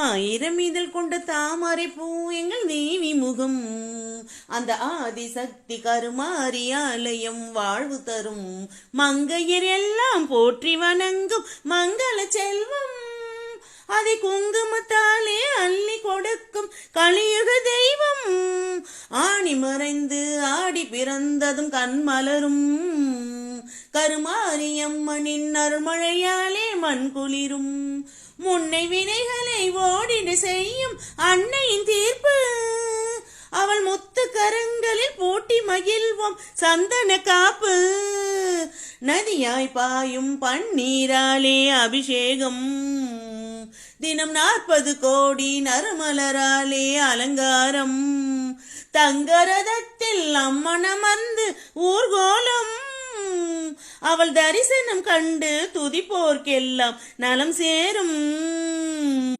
ஆயிரம் இதழ் கொண்ட தாமரை பூ எங்கள் தேவி முகம். அந்த ஆதிசக்தி கருமாரி ஆலயம் வாழ்வு தரும். மங்கையர் எல்லாம் போற்றி வணங்கும் மங்கள செல்வம். அதை குங்குமத்தாலே அள்ளி கொடுக்கும் கலியுக தெய்வம். ஆணி மறைந்து ஆடி பிறந்ததும் கண் மலரும். கருமாரியம்மனின் அருள்மழையாலே மண் குளிரும். முன்னை வினைகளை என்ன செய்யும்? அன்னையின் தீர்ப்பு. அவள் முத்து கரங்களில் போட்டி மகிழ்வோம். சந்தன காப்பு. நதியாய் பாயும் பன்னீராலே அபிஷேகம். தினம் நாற்பது கோடி நறுமலராலே அலங்காரம். தங்கரதத்தில் அம்மனமர்ந்து ஊர்கோலம். அவள் தரிசனம் கண்டு துதிப்போர்க்கெல்லாம் நலம் சேரும்.